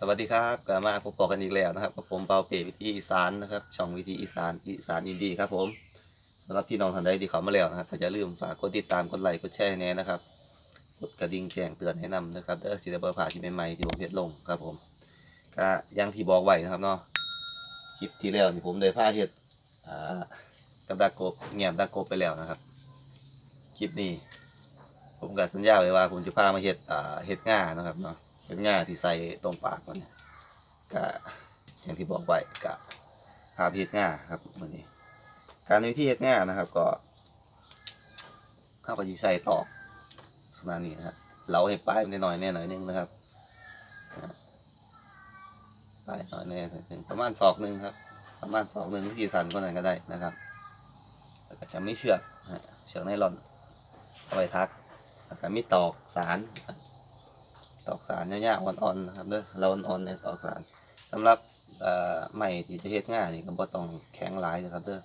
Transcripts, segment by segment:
สวัสดีครับกลับมาพบกันอีกแล้วนะครับกับผมเปาเปวิธีอีสานนะครับ ช่องวิธีอีสานอีสานอินดีครับ ผมสำหรับพี่น้องท่านใดที่เขามาแล้วนะครับอย่าลืมฝากกดติดตามกดไลค์กดแชร์แน่นะครับกดกระดิ่งแจ้งเตือนให้นำนะครับเด้อสิได้เบอร์ผ่าที่ใหม่ๆที่ผมเฮ็ดลงครับ ผมก็อยังที่บอกไว้นะครับเนาะคลิปที่แล้วที่ผมได้พาเฮ็ดอ่ากับดากบเงียบดากบไปแล้วนะครับ คลิปนี้ ผมก็สัญญาไว้ว่าผมจะพามาเฮ็ดอ่าเฮ็ดง่านะครับเนาะ เฮ็ดง่าที่ใส่ตรงปากมันก็อย่างที่บอกไว้ก็พาไปเฮ็ดง่าครับวันนี้ การวิธีเฮ็ดง่านะครับ ก็เข้าไปใส่ตอกสนานี้นะครับเราให้ป้ายมันหน่อยแน่หน่อยนึงนะครับป้ายหน่อยแน่ถึงประมาณศอกหนึ่งครับ ประมาณศอกหนึ่งวิธีสั่นก็ไหนก็ได้นะครับแล้วก็จะไม่เชือกเชือกไนลอนเอาไว้ทักแล้วก็มีตอกสาร ตอกสารยาวๆอ่อนๆนะครับเด้อเราอ่อนๆในตอกสารสำหรับเอ่อไม้ที่จะเฮ็ดง่ายนี่ก็บ่ต้องแข็งหลายนะครับเด้อ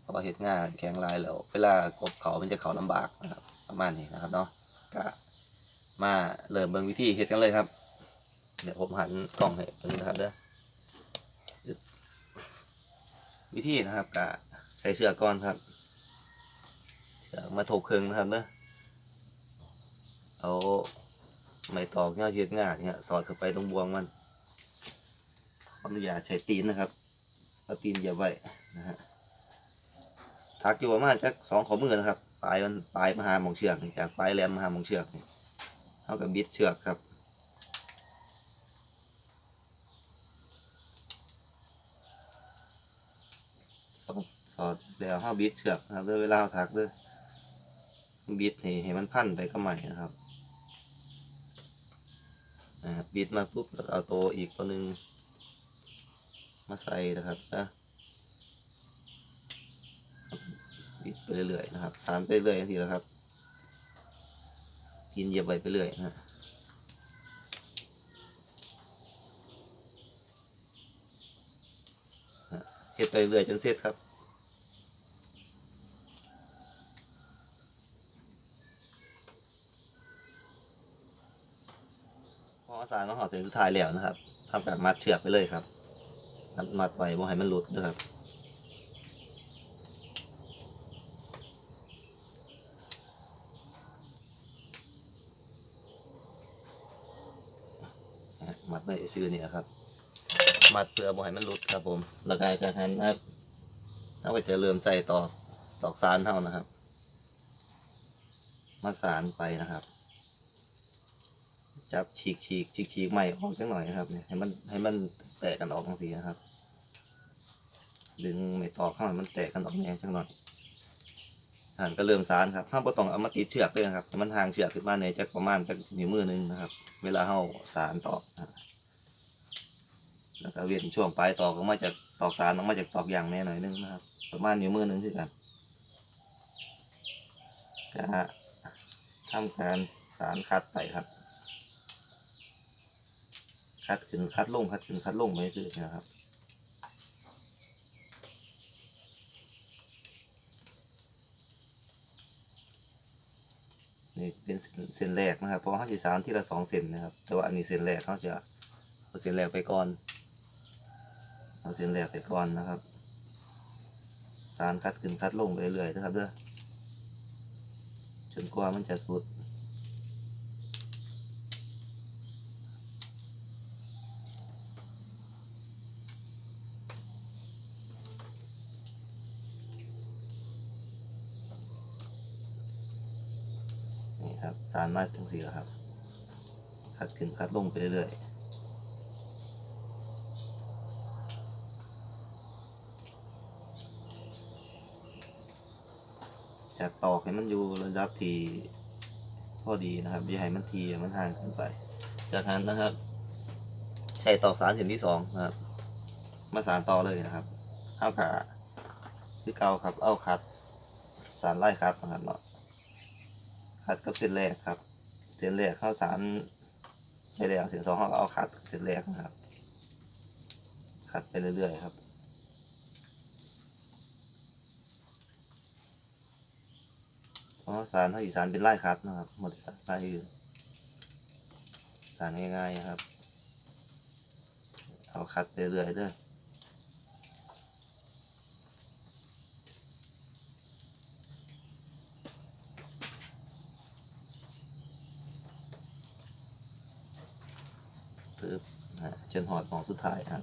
เพราะว่าเฮ็ดง่ายแข็งหลายแล้วเวลากบเขามันจะเขาลำบากนะครับประมาณนี้นะครับเนาะก็มาเริ่มเบิ่งวิธีเฮ็ดกันเลยครับ เดี๋ยวผมหันกล้องให้เบิ่งนะครับเด้อวิธีนะครับก็ใส่เสื้อก่อนครับเชือมาถกเครื่องนะครับเนอะเอา ไม้ตอกเนี่ยเชือกง่าเนี่ยสอดเข้าไปตรงบวงมันอนุญาตใช้ตีนนะครับเอาตีนเหยียบไว้นะฮะทักอยู่ประมาณจักสองข้อมือนะครับปลายมันปลายมหาหมองเชือกจากปลายแหลมมหาหมองเชือกเท่ากับบิดเชือกครับสอดสอดแล้วห้าบิดเชือกนะครับด้วยเวลาเราทักด้วยบิดให้ให้มันพันไปกับใหม่นะครับ นะครับบิดมาปุ๊บแล้วก็เอาตัวอีกตัวหนึ่งมาใส่นะครับนะบิดไปเรื่อยๆนะครับสานไปเรื่อยๆทีแล้วครับกินเหยียบไปไปเรื่อยนะฮะเฮ็ดไปเรื่อยจนเสร็จครับ สารมาห่อเสร็จสุดท้ายแล้วนะครับทำการมัดเชือกไปเลยครับมัดมัดไว้บ่ให้มันหลุดนะครับมัดไว้ซื่อนี่นะครับ มัดเพื่อบ่ให้มันหลุดครับผมแล้วก็จากนั้นะครับเราก็จะเริ่มใส่ตอกตอกสารเท่านะครับ มาสารไปนะครับ จับฉีกฉีกฉีกฉีกใหม่ออกจังหน่อยนะครับให้มันให้มันแตกกันออกทั้งสีนะครับ ดึงไม่ตอข้าให้มันแตกกันออกแน่จังหน่อยหันก็เริ่มสารครับห้ามบ่ต้องเอามาติดเชือกเลยนะครับมันห่างเชือกขึ้นมาในจักประมาณจักนิ้วมือหนึงนะครับ เวลาเข้าสารตอกแล้วก็เวียนช่วงปลายตอกออกมาจากตอกสารออกมาจากตอกอย่างแน่หน่อยนึงนะครับ ประมาณนิ้วมือนึงคือกันก็ทำการสารคัดไปครับ คัดขึ้นคัดลงคัดขึ้นคัดลงไปซื้อนะครับนี่เป็นเส้นแรกนะครับเพราะเขาจะสารที่ละสองเส้นนะครับ แต่ว่าอันนี้เส้นแรกเขาจะเอาเส้นแรกไปก่อนเอาเส้นแรกไปก่อนนะครับสารคัดขึ้นคัดลงไปเรื่อยๆนะครับเด้อจนกว่ามันจะสุด ครับสารมาทั้งสี่แล้วครับ คัดขึ้นคัดลงไปเรื่อยๆจากตอกให้มันอยู่ระดับที่พอดีนะครับอย่าให้มันทีมันห่างขึ้นไป จากนั้นนะครับใช้ตอกสารเส้นที่สองนะครับ มาสารต่อเลยนะครับเอาขาที่เก่าครับเอาคัดสารไล่คัดนะครับเนาะ คัดกับเส้นแรกครับ เส้นแรกเข้าสารไปแล้วเส้นสองเขาก็เอาคัดเส้นแรกนะครับ คัดไปเรื่อยๆครับเพราะสารเขาอีสานเป็นไล่คัดนะครับหมดสารไล่อื่นสารง่ายๆครับ เอาคัดเรื่อยๆเด้อปึ๊บนะ จนหอดหมองสุดท้ายครับ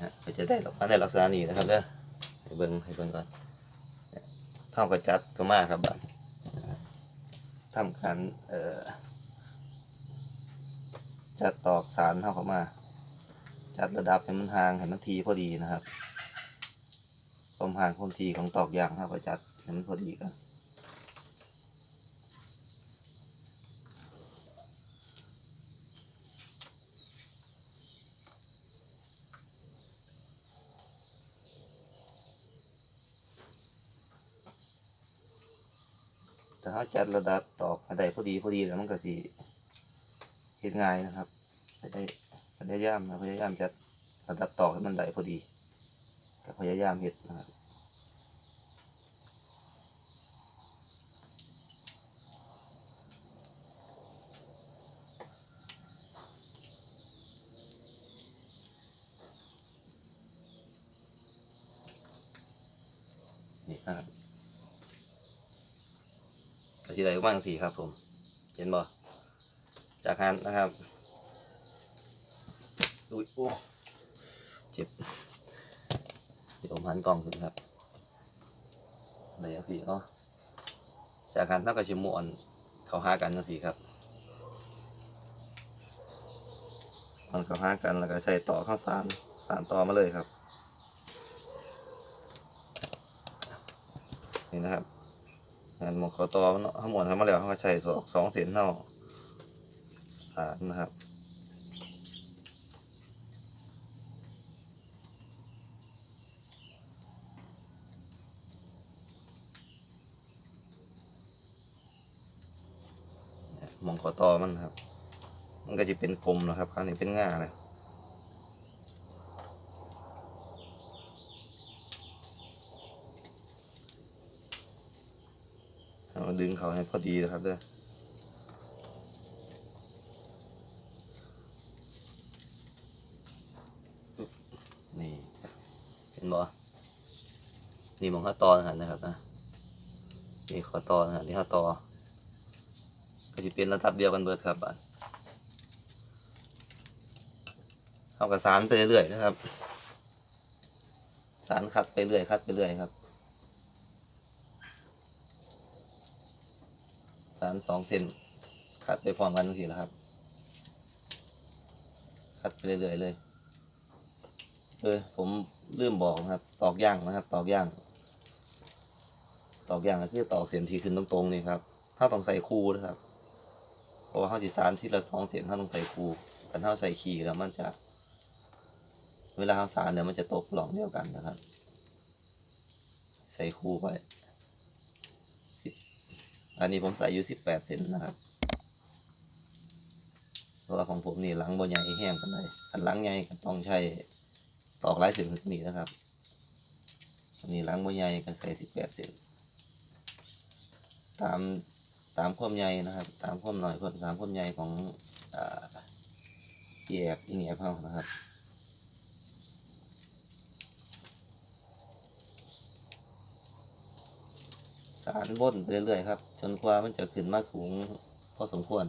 นะก็จะได้ออกมาในลักษณะนี้นะครับเด้อให้เบิ่งให้เบิ่งก่อนเนี่ยเท่ากับจัดก็มากครับบัดทำการเอ่อจัดตอกสารเข้าเข้ามา จัดระดับให้มันห่างให้มันทีพอดีนะครับความห่างความทีของตอกยางเข้าก็จัดให้มันพอดีกันถ้าเขา จัดระดับตอกอะได้พอดีพอดีแล้วมันก็สีเห็นง่ายนะครับไม่ได้พยายามนะพยายามจัดระดับตอกให้มันได้พอดีพยายามเห็ดนะครับนี่นะครับ ก็สิได้ประมาณสี่ครับ ผม เห็นบ่จากนั้นนะครับอุ้ยโอ้เจ็บเดี๋ยวผมหันกล้องขึ้นครับในย่างสี่เนาะจากการเท่ากับชิมวนเขาหากันจังสี่ครับมันเขาหากันแล้วก็ใส่ต่อข้าวสารสารต่อมาเลยครับนี่นะครับ งานหมกเขาต่อมันทั้งหมดทำมาแล้วเขาก็ใช้สองสองเส้นเท่าสารนะครับมองขอต่อมันครับ มันก็จะเป็นกลมนะครับ คราวนี้เป็นง่าเลย เอาดึงเขาให้พอดีนะครับเด้อนี่เห็นบ่นี่มองข้าตอนะครับนะครับนะนี่ขอตอนะครับนี่ข้าตอก็จะเป็นระดับเดียวกันเบิดครับบัดเอากระสานไปเรื่อยๆนะครับ สารคัดไปเรื่อยคัดไปเรื่อยครับารสองเซนคัดไปพร้อมกันทีแล้วครับ คัดไปเรื่อยๆเลย เออผมลืมบอกนะครับ ตอกย่างนะครับ ตอกย่าง ตอกย่างก็คือตอกเสียนทีขึ้นตรงๆนี่ครับถ้าต้องใส่คูนะครับ เพราะว่าเขาจีสารที่ละสองเสียนถ้าต้องใส่คูแต่ถ้าใส่ขีแล้วมันจะ เวลาเขาสารเนี่ยมันจะตกหลองเดียวกันนะครับ ใส่คูไป อันนี้ผมใส่อยู่สิบแปดเซนนะครับเพราะว่าของผมนี่หลังบใหญ่แห้งกันเลยอันหลังใหญ่ก็ต้องใช้ตอกหลายเส้นถึงนี้นะครับอันนี้ล้างบ่ใหญ่ก็ใส่สิบแปดเส้นตามตามความใหญ่นะครับ ตามความหน่อยตามความใหญ่ของอ่าแยกอีเนียเขานะครับ สารบนไปเรื่อยๆครับ จนกว่ามันจะขึ้นมาสูงพอสมควร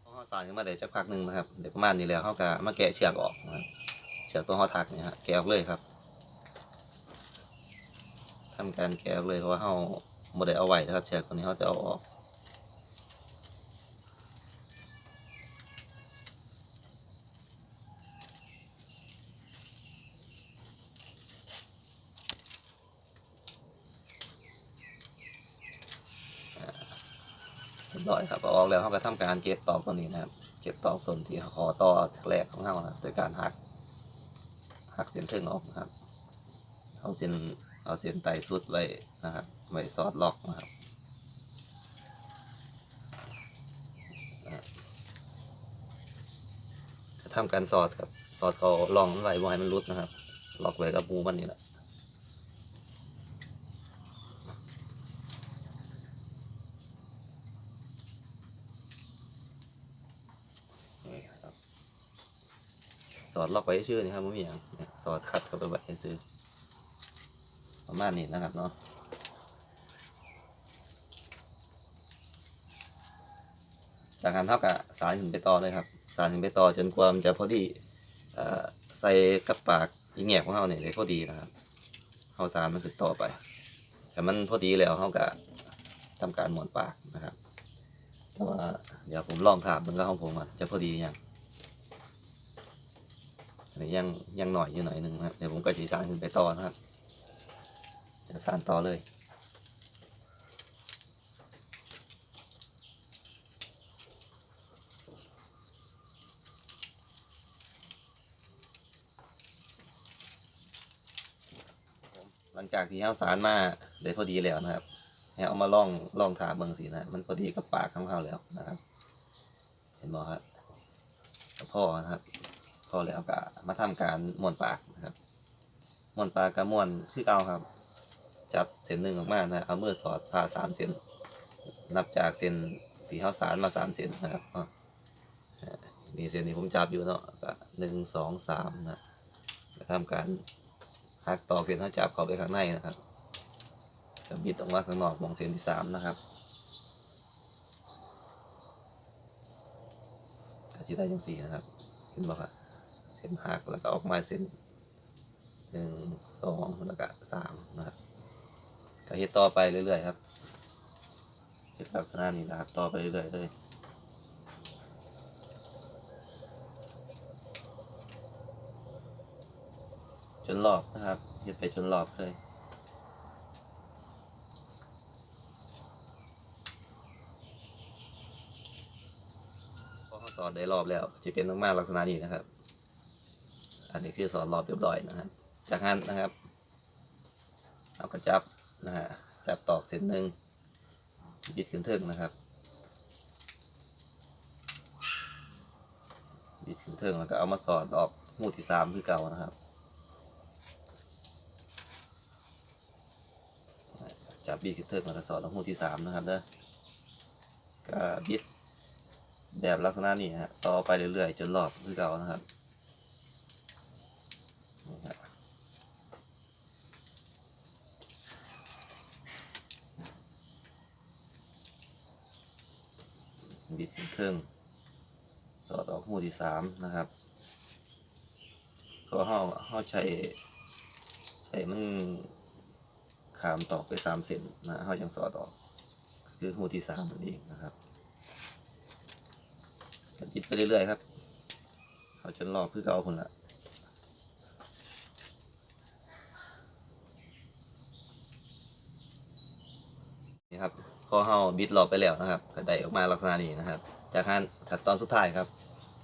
เขาสารขึ้นมาได้จักพักหนึ่งนะครับ เดี๋ยวประมาณนี้แล้วเขาก็มาแกะเชือกออกนะครับเชือกตัวเขาถักเนี่ยฮะแกะออกเลยครับทำการแกะออกเลยเพราะว่าเขาโมได้เอาไว้นะครับ เชือกตัวนี้เขาจะเอาออก เรียบร้อยครับออกแล้วเขาก็ทำการเก็บตอกตัวนี้นะครับ เก็บตอกส่วนที่คอต่อแรกของเขานะโดยการหักหักเส้นเทิงออกนะครับเอาเส้นเอาเส้นไตสุดไว้นะครับไว้สอดล็อกนะครับทำการสอดครับสอดเขาลองมันไว้บ่ให้มันรุดนะครับ ล็อกไว้กับมูมันนี่แหละ สอดล็อกไว้ชื่อนี่ครับม่มีอย่างเมียสอดคัดเข้าไปไว้ซื้อประมาณนี้นะครับเนาะจากการเท่ากับสารหินไปต่อเลยครับ สารหินไปต่อจนกว่ามันจะพอดีอใส่กับปากยิงแงกของเขาเนี่ยได้พอดีนะครับเขาสารมันคือต่อไป แต่มันพอดีแล้วเขาก็ทำการหมวนปากนะครับแต่ว่าเดี๋ยวผมลองถามมันก็ของผมอะจะพอดียัง อันนี้ยังยังหน่อยอยู่หน่อยหนึ่งนะครับเดี๋ยวผมก็จะสานขึ้นไปต่อนะครับจะสานต่อเลยหลังจากที่เฮาสารมาได้พอดีแล้วนะครับเอามาล่องล่องถาเบิงสินะมันพอดีกับปากของเขาแล้วนะครับ เห็นบ่ครับพ่อนะครับ พอแล้วก็มาทำการม้วนปากนะครับม้วนปากกับม้วนคือเก่าครับ จับเส้นหนึ่งออกมานะเอามือสอดผ่าสามเส้นนับจากเส้นที่เฮาสารมาสามเส้นนะครับอะนี่เส้นที่ผมจับอยู่เนาะก็หนึ่งสองสามนะก็ทำการหักตอกเส้นเขาจับเข้าไปข้างในนะครับจะบิดออกมาข้างนอกมองเส้นที่สามนะครับอาชีได้ยังสี่นะครับเห็นบ่ครับ เส้นหักแล้วก็ออกมาเส้นหนึ่งสองแล้วก็สามนะครับก็เฮ็ดต่อไปเรื่อยๆครับเฮ็ดลักษณะนี้นะครับต่อไปเรื่อยๆเลยจนรอบนะครับเฮ็ดไปจนรอบเลยพอเขาสอนได้รอบแล้วจะเป็นมากๆลักษณะนี้นะครับ อันนี้คือสอนรอบเรียบร้อยนะครับจากนั้นนะครับเราก็จับนะฮะจับตอกเส้นหนึ่งบิดขึ้นเทิงนะครับบิดขึ้นเทิงแล้วก็เอามาสอดออกหูที่สามคือเก่านะครับ จับบิดขึ้นเทิงแล้วก็สอดออกหูที่สามนะครับเด้อก็บิดแบบลักษณะนี้ฮะต่อไปเรื่อยๆ จนรอบคือเก่านะครับ บิดเครื่องสอดออกหูที่สามนะครับ ก็ห้าห้าใช้ใช้มันขามตอกไปสามเซนนะห้ายังสอดออก คือหูที่สามนั่นเองนะครับบิดไปเรื่อยๆครับเขาจนรอบคือเก่าคนละนี่ครับ พอเฮาบิดรอบไปแล้วนะครับก็ได้ออกมาลักษณะนี้นะครับ จากนั้นขั้นตอนสุดท้ายครับ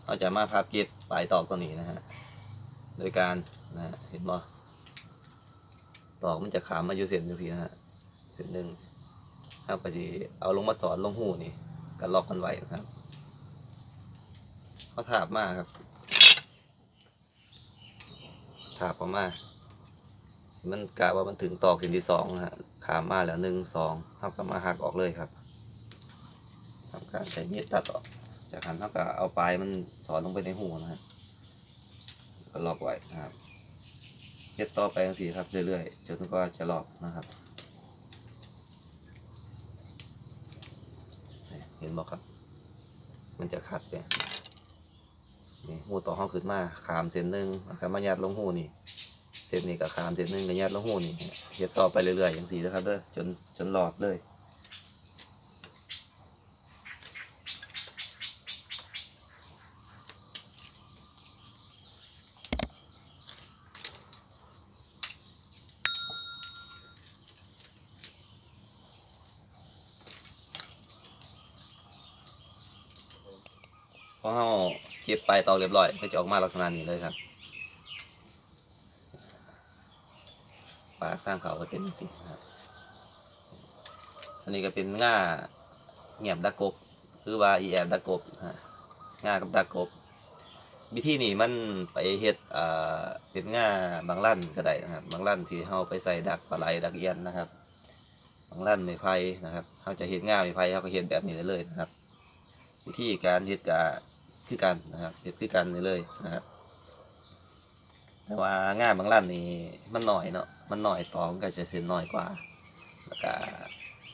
เราจะมาพับเก็บปลายตอกตัวนี้นะฮะโดยการนะเห็นบ่ตอกมันจะขามมาอยู่เส้นหนึ่งทีนะฮะเส้นหนึ่งถ้าไปสิเอาลงมาสอนลงหูนี่ก็ล็อกมันไว้นะครับเขาถาบมากครับถาบออกมา มันกะว่ามันถึงตอกเสิ่งที่สองนะฮะ ขามมาแล้วหนึ่งสองเท่ากับมาหักออกเลยครับทำการใช้มีดตัดออก จากนั้นเท่ากับเอาปลายมันสอนลงไปในหูนะฮะก็ล็อกไว้นะครับเฮ็ดต่อไปจังสี่ครับเรื่อยๆจนกว่าจะล็อกนะครับเห็นบอกครับ มันจะขัดไปนี่หูต่อห้องขึ้นมาขามเส้นหนึ่งแล้วก็มายัดลงหูนี่ เส้นนี้ก็ขามเส้นหนึ่งก็ยัดลงหูนี่ เฮ็ดต่อไปเรื่อยๆอย่างสีนะครับเด้อจนจนหลอดเลยพอเราเก็บปลายตอกเรียบร้อยก็จะออกมาลักษณะนี้เลยครับปลาข้างเขาก็เป็นสิครับ อันนี้ก็เป็นง่าเงียบดักกบคือว่าอีแอบดักกบฮะง่ากับดักกบวิธีนี้มันไปเฮ็ดอ่าเป็นง่าบางลั่นก็ได้นะครับ บางลั่นที่เฮาไปใส่ดักปลาไหลดักเอียนนะครับ บางลั่นไม้ไผ่นะครับเฮาจะเฮ็ดง่าไม้ไผ่เฮาก็เฮ็ดแบบนี้เลยนะครับ วิธีการเฮ็ดก็คือกันนะครับเฮ็ดคือกันนี่เลยนะครับ แต่ว่างานบางร้านนี่มันหน่อยเนาะมันหน่อยตองก็จะเส้นน้อยกว่า แล้วก็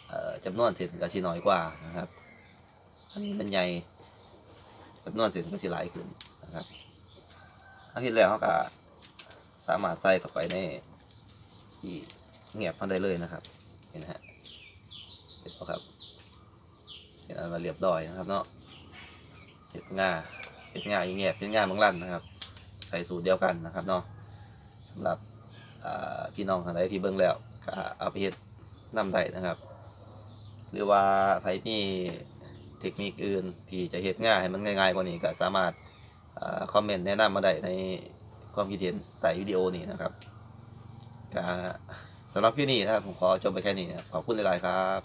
เอ่อจำนวนเส้นก็สิน้อยกว่านะครับ อันนี้มันใหญ่จำนวนเส้นก็สิหลายขึ้นนะครับอาทิตย์แล้วเขาก็สามารถใส่เข้าไปในที่เงียบมันได้เลยนะครับเห็นไหมฮะเห็นปะครับเห็นอันมาเรียบร้อยนะครับเนาะเห็ดง่าเห็ดง่าอย่างเงียบเห็ดง่าบางร้านนะครับ ใส่สูตรเดียวกันนะครับเนาะสำหรับพี่น้องท่านใดที่เบิ่งแล้วก็เอาไปเฮ็ดนำได้นะครับ หรือว่าใครมีเทคนิคอื่นที่จะเฮ็ดง่ายให้มันง่ายๆกว่านี้ก็สามารถอคอมเมนต์แนะนำมาได้ในความคิดเห็นใต้วิดีโอนี้นะครับก็สำหรับพี่นี่นะครับผมขอจบไปแค่นี้นะขอบคุณหลายๆครับ